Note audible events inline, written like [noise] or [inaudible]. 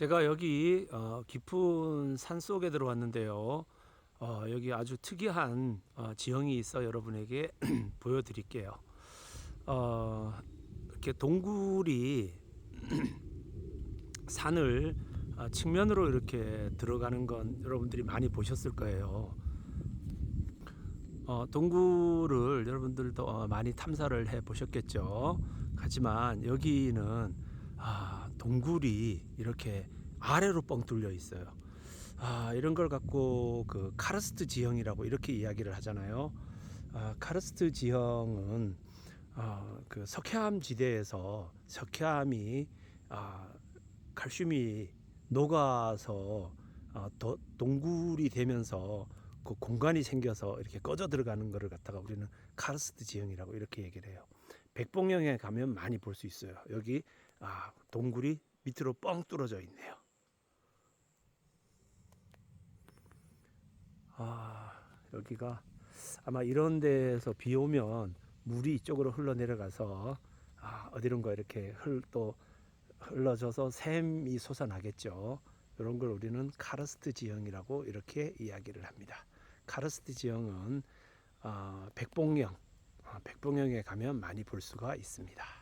제가 여기 어, 깊은 산 속에 들어왔는데요. 어, 여기 아주 특이한 어, 지형이 있어 여러분에게 [clears throat] 보여드릴게요. 어, 이렇게 동굴이 [clears throat] 산을 아, 측면으로 이렇게 들어가는 건 여러분들이 많이 보셨을 거예요. 어, 동굴을 여러분들도 어, 많이 탐사를 해 보셨겠죠. 하지만 여기는 아, 동굴이 이렇게 아래로 뻥 뚫려 있어요. 아, 이런 걸 갖고 그 카르스트 지형이라고 이렇게 이야기를 하잖아요. 아, 카르스트 지형은 아, 그 석회암 지대에서 석회암이 아, 칼슘이 녹아서 아, 더, 동굴이 되면서 그 공간이 생겨서 이렇게 꺼져 들어가는 거를 갖다가 우리는 카르스트 지형이라고 이렇게 얘기를 해요. 백봉령에 가면 많이 볼 수 있어요. 여기 아, 동굴이 밑으로 뻥 뚫어져 있네요. 아, 여기가 아마 이런 데서 비 오면 물이 이쪽으로 흘러 내려가서 아, 어디론가 이렇게 흘, 또 흘러져서 샘이 솟아나겠죠. 이런 걸 우리는 카르스트 지형이라고 이렇게 이야기를 합니다. 카르스트 지형은 어, 백봉령, 어, 백봉령에 가면 많이 볼 수가 있습니다.